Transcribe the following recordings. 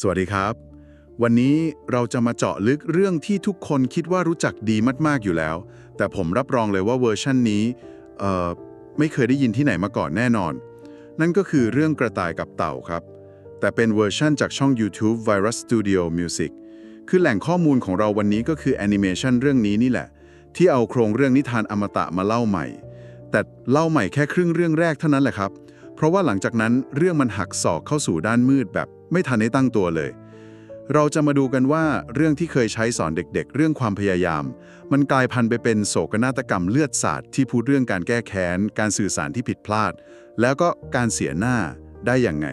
สวัสดีครับ วันนี้เราจะมาเจาะลึกเรื่องที่ทุกคนคิดว่ารู้จักดีมาก ๆ อยู่แล้ว แต่ผมรับรองเลยว่าเวอร์ชันนี้ไม่เคยได้ยินที่ไหนมาก่อนแน่นอน นั่นก็คือเรื่องกระต่ายกับเต่าครับ แต่เป็นเวอร์ชันจากช่อง YouTube Virus Studio Music คือแหล่งข้อมูลของเราวันนี้ก็คือแอนิเมชันเรื่องนี้นี่แหละ ที่เอาโครงเรื่องนิทานอมตะมาเล่าใหม่ แต่เล่าใหม่แค่ครึ่งเรื่องแรกเท่านั้นแหละครับ เพราะว่าหลังจากนั้นเรื่องมันหักศอกเข้าสู่ด้านมืดแบบ ไม่ทันได้ตั้งตัวเลย เราจะมาดูกันว่าเรื่องที่เคยใช้สอนเด็กๆ เรื่องความพยายาม มันกลายพันธุ์ไปเป็นโศกนาฏกรรมเลือดสาดที่พูดเรื่องการแก้แค้น การสื่อสารที่ผิดพลาด แล้วก็การเสียหน้าได้อย่างไง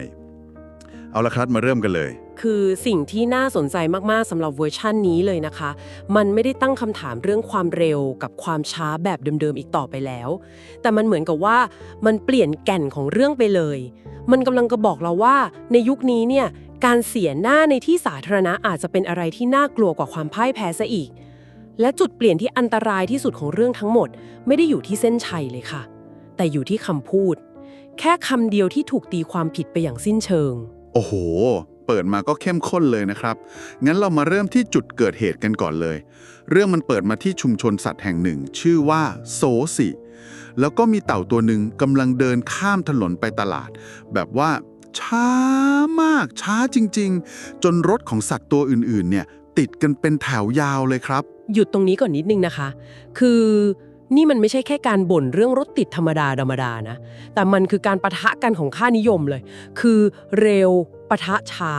เอาละครับมาเริ่มกันเลยคือสิ่งที่น่าสนใจมากๆสำหรับเวอร์ชั่นนี้เลยนะคะ มันไม่ได้ตั้งคำถามเรื่องความเร็วกับความช้าแบบเดิมๆอีกต่อไปแล้ว แต่มันเหมือนกับว่ามันเปลี่ยนแก่นของเรื่องไปเลย มันกำลังจะบอกเราว่า ในยุคนี้เนี่ยการเสียหน้าในที่สาธารณะอาจจะเป็นอะไรที่น่ากลัวกว่าความพ่ายแพ้ซะอีก และจุดเปลี่ยนที่อันตรายที่สุดของเรื่องทั้งหมด ไม่ได้อยู่ที่เส้นชัยเลยค่ะ แต่อยู่ที่คำพูด แค่คำเดียวที่ถูกตีความผิดไปอย่างสิ้นเชิง โอ้โห ปิดมาก็เข้มข้นเลยนะครับ งั้นเรามาเริ่มที่จุดเกิดเหตุกันก่อนเลย เรื่องมันเปิดมาที่ชุมชนสัตว์แห่งหนึ่ง ชื่อว่าโซสิแล้วก็มีเต่าตัวหนึ่งกำลังเดินข้ามถนนไปตลาด แบบว่าช้ามากช้าจริง ๆ จนรถของสัตว์ตัวอื่นๆ เนี่ย ติดกันเป็นแถวยาวเลยครับ หยุดตรงนี้ก่อนนิดนึงนะคะ คือนี่มันไม่ใช่แค่การบ่นเรื่องรถติดธรรมดาธรรมดานะ แต่มันคือการประทะกันของค่านิยมเลย คือเร็ว ปะทะช้า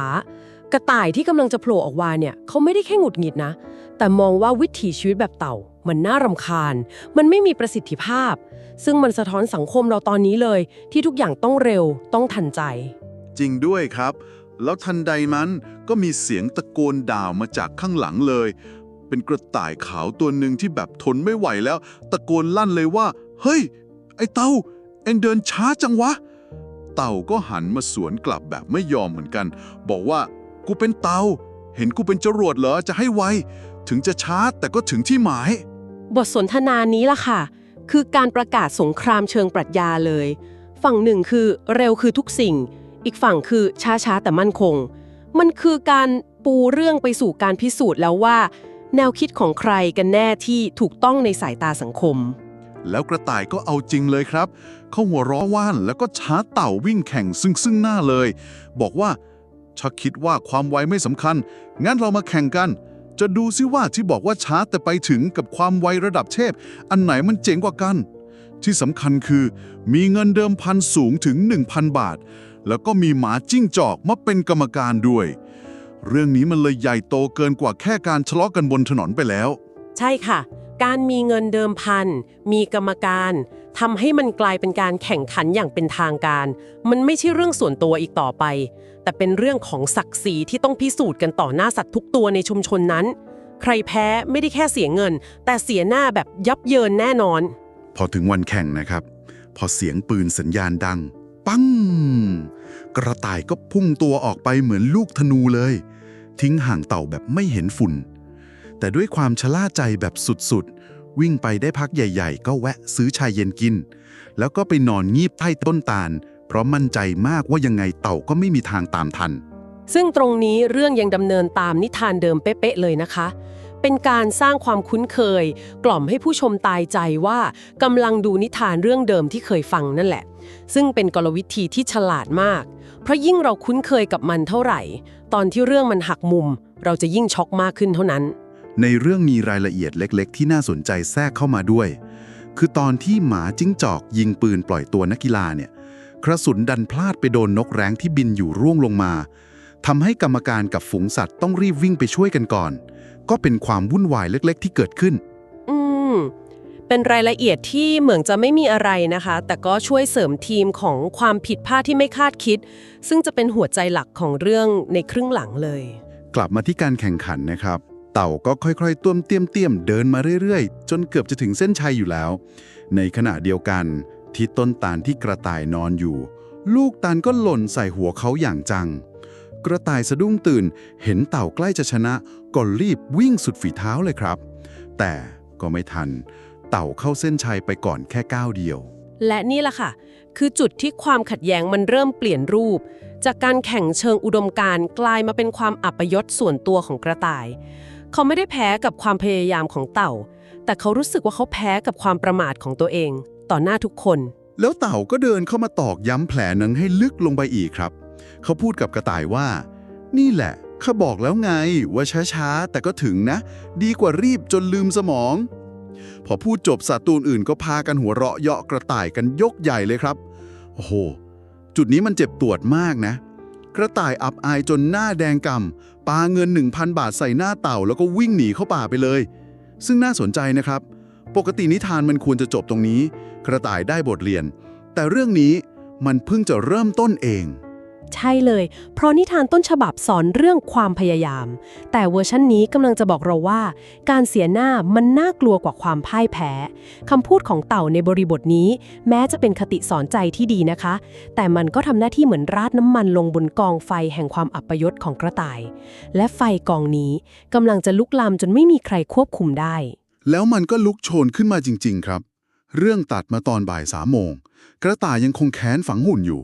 กระต่ายที่กำลังจะโผล่ออกมาเนี่ยเขาไม่ได้แค่หงุดหงิดนะ แต่มองว่าวิถีชีวิตแบบเต่า มันน่ารำคาญ มันไม่มีประสิทธิภาพ ซึ่งมันสะท้อนสังคมเราตอนนี้เลย ที่ทุกอย่างต้องเร็วต้องทันใจ จริงด้วยครับ แล้วทันใดนั้นก็มีเสียงตะโกนด่ามาจากข้างหลังเลย เป็นกระต่ายขาวตัวหนึ่งที่แบบทนไม่ไหวแล้ว ตะโกนลั่นเลยว่า เฮ้ย ไอ้เต่าเอ็งเดินช้าจังวะ เต่าก็หันมาสวนกลับแบบไม่ยอมเหมือนกัน บอกว่า กูเป็นเต่า เห็นกูเป็นจรวดเหรอจะให้ไว ถึงจะช้าแต่ก็ถึงที่หมาย บทสนทนานี้ล่ะค่ะ คือการประกาศสงครามเชิงปรัชญาเลย ฝั่งหนึ่งคือเร็วคือทุกสิ่ง อีกฝั่งคือช้าช้าแต่มั่นคง มันคือการปูเรื่องไปสู่การพิสูจน์แล้วว่า แนวคิดของใครกันแน่ที่ถูกต้องในสายตาสังคม แล้วกระต่ายก็เอาจริงเลยครับ เขาหัวร้อว่านแล้วก็ช้าเต่าวิ่งแข่งซึ่งซึ่งหน้าเลย บอกว่าถ้าคิดว่าความไวไม่สำคัญ งั้นเรามาแข่งกัน จะดูซิว่าที่บอกว่าช้าแต่ไปถึงกับความไวระดับเทพ อันไหนมันเจ๋งกว่ากัน ที่สำคัญคือ มีเงินเดิมพันสูงถึง 1,000 บาท แล้วก็มีหมาจิ้งจอกมาเป็นกรรมการด้วย เรื่องนี้มันเลยใหญ่โตเกินกว่าแค่การทะเลาะกันบนถนนไปแล้ว ใช่ค่ะ การมีเงินเดิมพัน มีกรรมการทำให้มันกลายเป็นการแข่งขันอย่างเป็นทางการ มันไม่ใช่เรื่องส่วนตัวอีกต่อไป แต่เป็นเรื่องของศักดิ์ศรีที่ต้องพิสูจน์กันต่อหน้าสัตว์ทุกตัวในชุมชนนั้น ใครแพ้ไม่ได้แค่เสียเงิน แต่เสียหน้าแบบยับเยินแน่นอน พอถึงวันแข่งนะครับ พอเสียงปืนสัญญาณดัง ปัง กระต่ายก็พุ่งตัวออกไปเหมือนลูกธนูเลย ทิ้งห่างเต่าแบบไม่เห็นฝุ่น แต่ด้วยความชะล่าใจแบบสุดๆ วิ่งไปได้พักใหญ่ ๆ ก็แวะซื้อชายเย็นกิน แล้วก็ไปนอนงีบใต้ต้นตาล เพราะมั่นใจมากว่ายังไงเต่าก็ไม่มีทางตามทัน ซึ่งตรงนี้เรื่องยังดำเนินตามนิทานเดิมเป๊ะๆเลยนะคะ เป็นการสร้างความคุ้นเคย กล่อมให้ผู้ชมตายใจว่ากำลังดูนิทานเรื่องเดิมที่เคยฟังนั่นแหละ ซึ่งเป็นกลวิธีที่ฉลาดมาก เพราะยิ่งเราคุ้นเคยกับมันเท่าไหร่ ตอนที่เรื่องมันหักมุม เราจะยิ่งช็อกมากขึ้นเท่านั้น ในเรื่องมีรายละเอียดเล็กๆ ที่น่าสนใจแทรกเข้ามาด้วย คือตอนที่หมาจิ้งจอกยิงปืนปล่อยตัวนักกีฬาเนี่ยกระสุนดันพลาดไปโดนนกแร้งที่บินอยู่ร่วงลงมาทำให้กรรมการกับฝูงสัตว์ต้องรีบวิ่งไปช่วยกันก่อน ก็เป็นความวุ่นวายเล็ก ๆ ที่เกิดขึ้น อืม เป็นรายละเอียดที่เหมือนจะไม่มีอะไรนะคะ แต่ก็ช่วยเสริมทีมของความผิดพลาดที่ไม่คาดคิด ซึ่งจะเป็นหัวใจหลักของเรื่องในครึ่งหลังเลย กลับมาที่การแข่งขันนะครับ เต่าก็ค่อยๆต้วมเตี้ยมเตี้ยมเดินมาเรื่อยๆ จนเกือบจะถึงเส้นชัยอยู่แล้ว ในขณะเดียวกันที่ต้นตาลที่กระต่ายนอนอยู่ ลูกตาลก็หล่นใส่หัวเขาอย่างจัง กระต่ายสะดุ้งตื่น เห็นเต่าใกล้จะชนะก็รีบวิ่งสุดฝีเท้าเลยครับ แต่ก็ไม่ทัน เต่าเข้าเส้นชัยไปก่อนแค่ก้าวเดียว และนี่แหละค่ะ คือจุดที่ความขัดแย้งมันเริ่มเปลี่ยนรูป จากการแข่งเชิงอุดมการกลายมาเป็นความอัปยศส่วนตัวของกระต่าย เขาไม่ได้แพ้กับความพยายามของเต่า แต่เขารู้สึกว่าเขาแพ้กับความประมาทของตัวเอง ต่อหน้าทุกคน แล้วเต่าก็เดินเข้ามาตอกย้ำแผลนั้นให้ลึกลงไปอีกครับ เขาพูดกับกระต่ายว่า นี่แหละข้าบอกแล้วไงว่าช้าๆ แต่ก็ถึงนะ ดีกว่ารีบจนลืมสมอง พอพูดจบสัตว์ตัวอื่นก็พากันหัวเราะเยาะกระต่ายกันยกใหญ่เลยครับ โอ้โห จุดนี้มันเจ็บปวดมากนะ กระต่ายอับอายจนหน้าแดงกำปาเงิน 1,000 บาทใส่หน้าเต่าแล้วก็วิ่งหนีเข้าป่าไปเลย ซึ่งน่าสนใจนะครับ ปกตินิทานมันควรจะจบตรงนี้ กระต่ายได้บทเรียน แต่เรื่องนี้มันเพิ่งจะเริ่มต้นเอง ใช่เลย เพราะนิทานต้นฉบับสอนเรื่องความพยายาม แต่เวอร์ชันนี้กำลังจะบอกเราว่า การเสียหน้ามันน่ากลัวกว่าความพ่ายแพ้คำพูดของเต่าในบริบทนี้ แม้จะเป็นคติสอนใจที่ดีนะคะ แต่มันก็ทำหน้าที่เหมือนราดน้ำมันลงบนกองไฟแห่งความอัปยศของกระต่าย และไฟกองนี้กำลังจะลุกลามจนไม่มีใครควบคุมได้ แล้วมันก็ลุกโชนขึ้นมาจริง ๆ ครับ เรื่องตัดมาตอนบ่ายสามโมง กระต่ายยังคงแค้นฝังหุ่นอยู่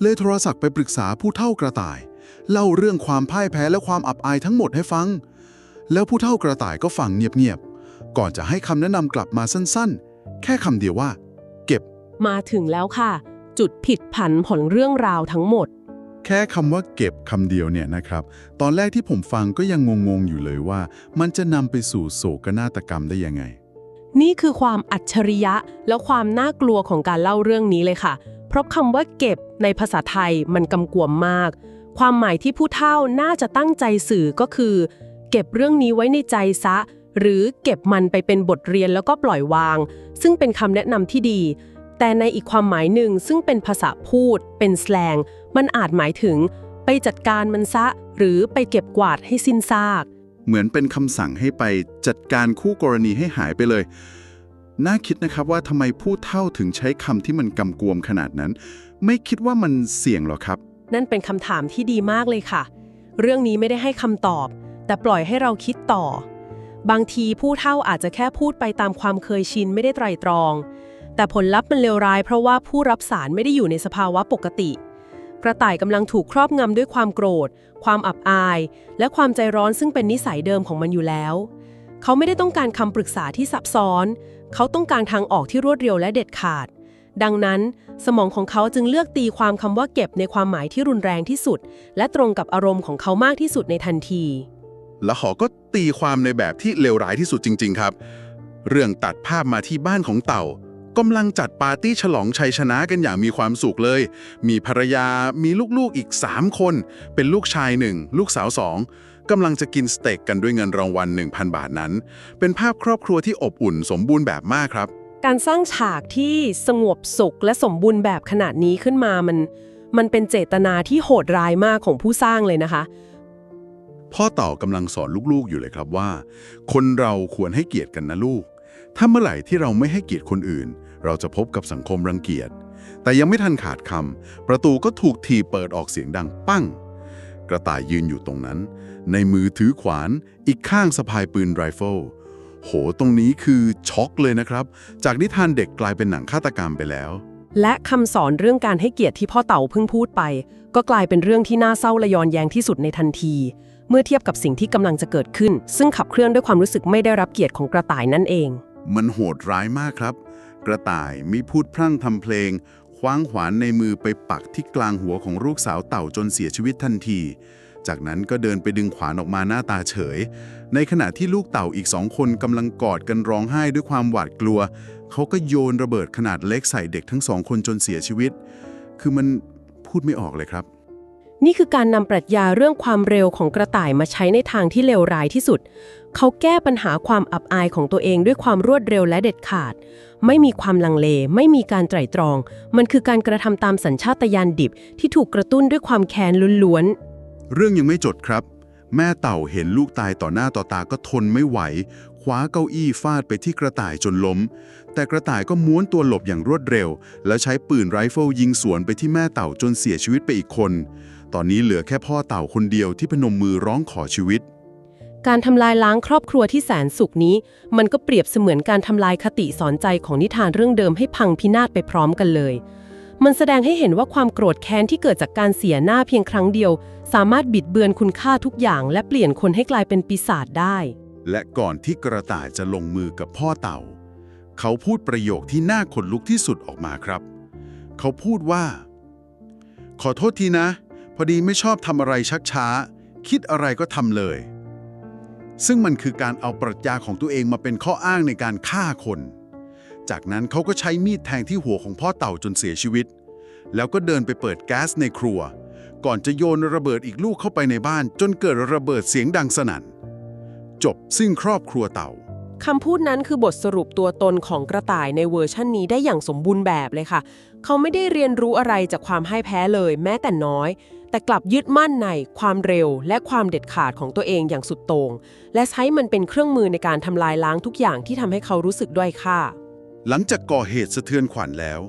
เลยโทรศัพท์ไปปรึกษาผู้เท่ากระต่าย เล่าเรื่องความพ่ายแพ้และความอับอายทั้งหมดให้ฟัง แล้วผู้เท่ากระต่ายก็ฟังเงียบๆ ก่อนจะให้คำแนะนำกลับมาสั้นๆ แค่คำเดียวว่า เก็บ มาถึงแล้วค่ะ จุดผิดผันผลเรื่องราวทั้งหมด แค่คำว่าเก็บคำเดียวเนี่ยนะครับ ตอนแรกที่ผมฟังก็ยังงงๆอยู่เลยว่า มันจะนำไปสู่โศกนาฏกรรมได้ยังไงนี่คือความอัจฉริยะและความน่ากลัวของการเล่าเรื่องนี้เลยค่ะ เพราะคำว่าเก็บ ในภาษาไทยมันกำกวมมาก ความหมายที่ผู้เฒ่าน่าจะตั้งใจสื่อก็คือ เก็บเรื่องนี้ไว้ในใจซะ หรือเก็บมันไปเป็นบทเรียนแล้วก็ปล่อยวาง ซึ่งเป็นคำแนะนำที่ดี แต่ในอีกความหมายหนึ่งซึ่งเป็นภาษาพูด เป็นแสลง มันอาจหมายถึง ไปจัดการมันซะ หรือไปเก็บกวาดให้สิ้นซาก เหมือนเป็นคำสั่งให้ไปจัดการคู่กรณีให้หายไปเลยน่าคิดนะครับว่าทำไมผู้เฒ่าถึงใช้คำที่มันกำกวมขนาดนั้น ไม่คิดว่ามันเสี่ยงหรอครับ นั่นเป็นคำถามที่ดีมากเลยค่ะ เรื่องนี้ไม่ได้ให้คำตอบ แต่ปล่อยให้เราคิดต่อ บางทีผู้เฒ่าอาจจะแค่พูดไปตามความเคยชินไม่ได้ไตรตรอง แต่ผลลัพธ์มันเลวร้ายเพราะว่าผู้รับสารไม่ได้อยู่ในสภาวะปกติ กระต่ายกำลังถูกครอบงำด้วยความโกรธ ความอับอาย และความใจร้อนซึ่งเป็นนิสัยเดิมของมันอยู่แล้ว เขาไม่ได้ต้องการคำปรึกษาที่ซับซ้อน เขาต้องการทางออกที่รวดเร็วและเด็ดขาด ดังนั้น สมองของเขาจึงเลือกตีความคำว่าเก็บในความหมายที่รุนแรงที่สุด และตรงกับอารมณ์ของเขามากที่สุดในทันที แล้วเขาก็ตีความในแบบที่เลวร้ายที่สุดจริง ๆ ครับ เรื่องตัดภาพมาที่บ้านของเต่ากำลังจัดปาร์ตี้ฉลองชัยชนะกันอย่างมีความสุขเลย มีภรรยา มีลูกๆอีก 3 คน เป็นลูกชายหนึ่ง ลูกสาวสองกำลังจะกินสเต็กกันด้วยเงินรางวัล 1,000 บาทนั้น เป็นภาพครอบครัวที่อบอุ่นสมบูรณ์แบบมากครับ การสร้างฉากที่สงบสุขและสมบูรณ์แบบขนาดนี้ขึ้นมามันมันเป็นเจตนาที่โหดร้ายมากของผู้สร้างเลยนะคะ พ่อเต่ากำลังสอนลูกๆอยู่เลยครับว่า คนเราควรให้เกียรติกันนะลูก ถ้าเมื่อไหร่ที่เราไม่ให้เกียรติคนอื่น เราจะพบกับสังคมรังเกียจ แต่ยังไม่ทันขาดคำประตูก็ถูกทีเปิดออกเสียงดังปั้ง กระต่ายยืนอยู่ตรงนั้น ในมือถือขวาน อีกข้างสะพายปืนไรเฟิล โห ตรงนี้คือช็อกเลยนะครับ จากนิทานเด็กกลายเป็นหนังฆาตกรรมไปแล้ว และคำสอนเรื่องการให้เกียรติที่พ่อเต่าเพิ่งพูดไป ก็กลายเป็นเรื่องที่น่าเศร้าและย้อนแยงที่สุดในทันที เมื่อเทียบกับสิ่งที่กำลังจะเกิดขึ้น ซึ่งขับเคลื่อนด้วยความรู้สึกไม่ได้รับเกียรติของกระต่ายนั่นเอง มันโหดร้ายมากครับ กระต่ายมีพูดพรั่งทำเพลงคว้างขวานในมือไปปักที่กลางหัวของลูกสาวเต่าจนเสียชีวิตทันที จากนั้นก็เดินไปดึงขวานออกมาหน้าตาเฉย ในขณะที่ลูกเต่าอีกสองคนกำลังกอดกันร้องไห้ด้วยความหวาดกลัว เขาก็โยนระเบิดขนาดเล็กใส่เด็กทั้งสองคนจนเสียชีวิต คือมันพูดไม่ออกเลยครับ นี่คือการนำปรัชญาเรื่องความเร็วของกระต่ายมาใช้ในทางที่เลวร้ายที่สุด เขาแก้ปัญหาความอับอายของตัวเองด้วยความรวดเร็วและเด็ดขาด ไม่มีความลังเล ไม่มีการไตร่ตรอง มันคือการกระทำตามสัญชาตญาณดิบที่ถูกกระตุ้นด้วยความแค้นล้วน เรื่องยังไม่จบครับ แม่เต่าเห็นลูกตายต่อหน้าต่อตาก็ทนไม่ไหว คว้าเก้าอี้ฟาดไปที่กระต่ายจนล้ม แต่กระต่ายก็ม้วนตัวหลบอย่างรวดเร็ว แล้วใช้ปืนไรเฟิลยิงสวนไปที่แม่เต่าจนเสียชีวิตไปอีกคน ตอนนี้เหลือแค่พ่อเต่าคนเดียวที่พนมมือร้องขอชีวิต การทำลายล้างครอบครัวที่แสนสุขนี้ มันก็เปรียบเสมือนการทำลายคติสอนใจของนิทานเรื่องเดิมให้พังพินาศไปพร้อมกันเลย มันแสดงให้เห็นว่าความโกรธแค้นที่เกิดจากการเสียหน้าเพียงครั้งเดียว สามารถบิดเบือนคุณค่าทุกอย่าง และเปลี่ยนคนให้กลายเป็นปีศาจได้ และก่อนที่กระต่ายจะลงมือกับพ่อเต่า เขาพูดประโยคที่น่าขนลุกที่สุดออกมาครับ เขาพูดว่า ขอโทษทีนะ พอดีไม่ชอบทำอะไรชักช้า คิดอะไรก็ทำเลย ซึ่งมันคือการเอาปรัชญาของตัวเองมาเป็นข้ออ้างในการฆ่าคน จากนั้นเขาก็ใช้มีดแทงที่หัวของพ่อเต่าจนเสียชีวิต แล้วก็เดินไปเปิดแก๊สในครัว ก่อนจะโยนระเบิดอีกลูกเข้าไปในบ้าน จนเกิดระเบิดเสียงดังสนั่น จบซึ่งครอบครัวเต่าคำพูดนั้นคือบทสรุปตัวตนของกระต่ายในเวอร์ชั่นนี้ได้อย่างสมบูรณ์แบบเลยค่ะ เขาไม่ได้เรียนรู้อะไรจากความให้แพ้เลยแม้แต่น้อย แต่กลับยึดมั่นในความเร็ว และความเด็ดขาดของตัวเองอย่างสุดโต่งและใช้มันเป็นเครื่องมือในการทำลายล้างทุกอย่างที่ทำให้เขารู้สึกด้อยค่า หลังจากก่อเหตุสะเทือนขวัญแล้ว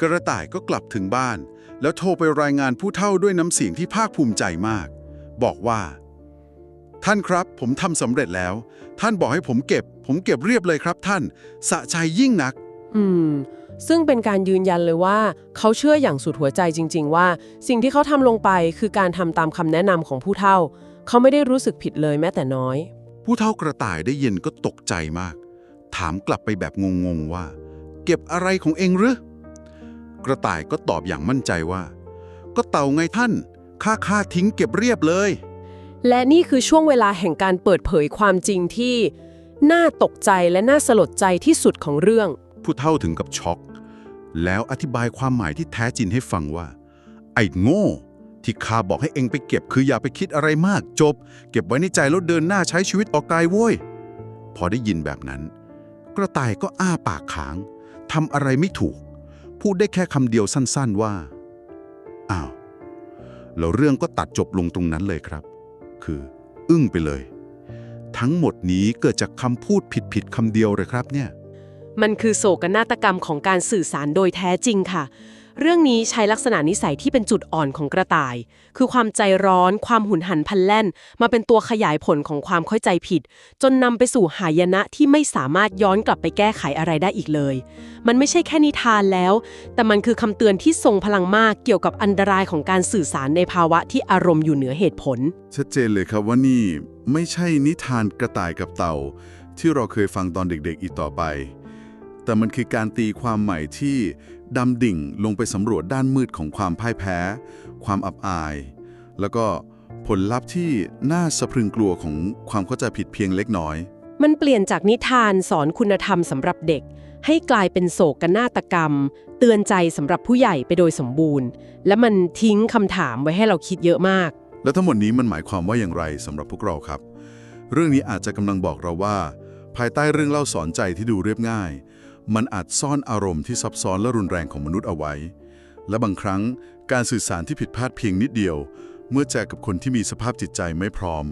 กระต่ายก็กลับถึงบ้าน แล้วโทรไปรายงานผู้เฒ่าด้วยน้ำเสียงที่ภาคภูมิใจมาก บอกว่า ท่านครับ ผมทำสำเร็จแล้ว ท่านบอกให้ผมเก็บ ผมเก็บเรียบเลยครับท่าน สะใจยิ่งนัก อืม ซึ่งเป็นการยืนยันเลยว่า เขาเชื่ออย่างสุดหัวใจจริง ๆ ว่า สิ่งที่เขาทำลงไปคือการทำตามคำแนะนำของผู้เฒ่า เขาไม่ได้รู้สึกผิดเลยแม้แต่น้อย ผู้เฒ่ากระต่ายได้ยินก็ตกใจมาก ถามกลับไปแบบงงๆว่า เก็บอะไรของเองหรือกระต่ายก็ตอบอย่างมั่นใจว่า ก็เต่าไงท่านข้าข้าทิ้งเก็บเรียบเลย และนี่คือช่วงเวลาแห่งการเปิดเผยความจริงที่ น่าตกใจและน่าสลดใจที่สุดของเรื่อง ผู้เฒ่าถึงกับช็อก แล้วอธิบายความหมายที่แท้จริงให้ฟังว่า ไอ้โง่ ที่ข้าบอกให้เองไปเก็บคืออย่าไปคิดอะไรมากจบ เก็บไว้ในใจแล้วเดินหน้าใช้ชีวิตต่อกายโว้ยพอได้ยินแบบนั้น กระต่ายก็อ้าปากค้าง ทำอะไรไม่ถูก พูดได้แค่คำเดียวสั้นๆว่าอ้าวแล้วเรื่องก็ตัดจบลงตรงนั้นเลยครับ คือ อึ้งไปเลย ทั้งหมดนี้เกิดจากคำพูดผิดๆคำเดียวเลยครับเนี่ย มันคือโศกนาฏกรรมของการสื่อสารโดยแท้จริงค่ะ เรื่องนี้ใช้ลักษณะนิสัยที่เป็นจุดอ่อนของกระต่าย คือความใจร้อน ความหุนหันพลันแล่น มาเป็นตัวขยายผลของความเข้าใจผิด จนนำไปสู่หายนะที่ไม่สามารถย้อนกลับไปแก้ไขอะไรได้อีกเลย มันไม่ใช่แค่นิทานแล้ว แต่มันคือคำเตือนที่ทรงพลังมากเกี่ยวกับอันตรายของการสื่อสารในภาวะที่อารมณ์อยู่เหนือเหตุผล ชัดเจนเลยครับว่านี่ไม่ใช่นิทานกระต่ายกับเต่า ที่เราเคยฟังตอนเด็กๆอีกต่อไป แต่มันคือการตีความใหม่ที่ ดำดิ่งลงไปสำรวจด้านมืดของความพ่ายแพ้ ความอับอาย แล้วก็ผลลัพธ์ที่น่าสะพรึงกลัวของความเข้าใจผิดเพียงเล็กน้อย มันเปลี่ยนจากนิทานสอนคุณธรรมสำหรับเด็ก ให้กลายเป็นโศกนาฏกรรม เตือนใจสำหรับผู้ใหญ่ไปโดยสมบูรณ์ และมันทิ้งคำถามไว้ให้เราคิดเยอะมาก แล้วทั้งหมดนี้มันหมายความว่าอย่างไรสำหรับพวกเราครับ เรื่องนี้อาจจะกำลังบอกเราว่า ภายใต้เรื่องเล่าสอนใจที่ดูเรียบง่าย มันอาจซ่อนอารมณ์ที่ซับซ้อนและรุนแรงของมนุษย์เอาไว้ และบางครั้งการสื่อสารที่ผิดพลาดเพียงนิดเดียว เมื่อเจอกับคนที่มีสภาพจิตใจไม่พร้อม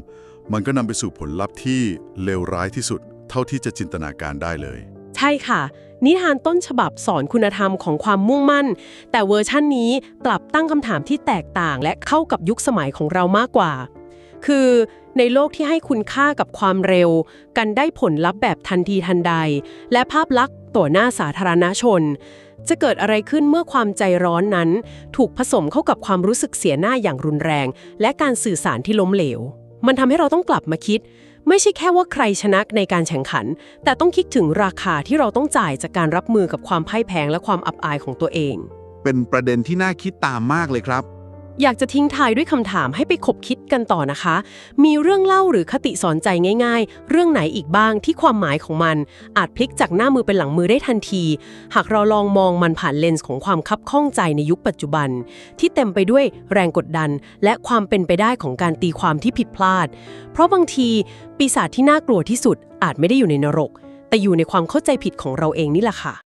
มันก็นำไปสู่ผลลัพธ์ที่เลวร้ายที่สุด เท่าที่จะจินตนาการได้เลย ใช่ค่ะ นิทานต้นฉบับสอนคุณธรรมของความมุ่งมั่น แต่เวอร์ชั่นนี้กลับตั้งคำถามที่แตกต่าง และเข้ากับยุคสมัยของเรามากกว่า คือในโลกที่ให้คุณค่ากับความเร็ว กันได้ผลลัพธ์แบบทันทีทันใด และภาพลักษณ์ ต่อหน้าสาธารณชน จะเกิดอะไรขึ้นเมื่อความใจร้อนนั้น ถูกผสมเข้ากับความรู้สึกเสียหน้าอย่างรุนแรง และการสื่อสารที่ล้มเหลว มันทำให้เราต้องกลับมาคิด ไม่ใช่แค่ว่าใครชนะในการแข่งขัน แต่ต้องคิดถึงราคาที่เราต้องจ่ายจากการรับมือกับความพ่ายแพ้และความอับอายของตัวเอง เป็นประเด็นที่น่าคิดตามมากเลยครับ อยากจะทิ้งท้ายด้วยคำถามให้ไปคบคิดกันต่อนะคะ มีเรื่องเล่าหรือคติสอนใจง่าย ๆ เรื่องไหนอีกบ้างที่ความหมายของมัน อาจพลิกจากหน้ามือเป็นหลังมือได้ทันที หากเราลองมองมันผ่านเลนส์ของความคับข้องใจในยุคปัจจุบัน ที่เต็มไปด้วยแรงกดดัน และความเป็นไปได้ของการตีความที่ผิดพลาด เพราะบางทีปีศาจที่น่ากลัวที่สุดอาจไม่ได้อยู่ในนรก แต่อยู่ในความเข้าใจผิดของเราเองนี่แหละค่ะ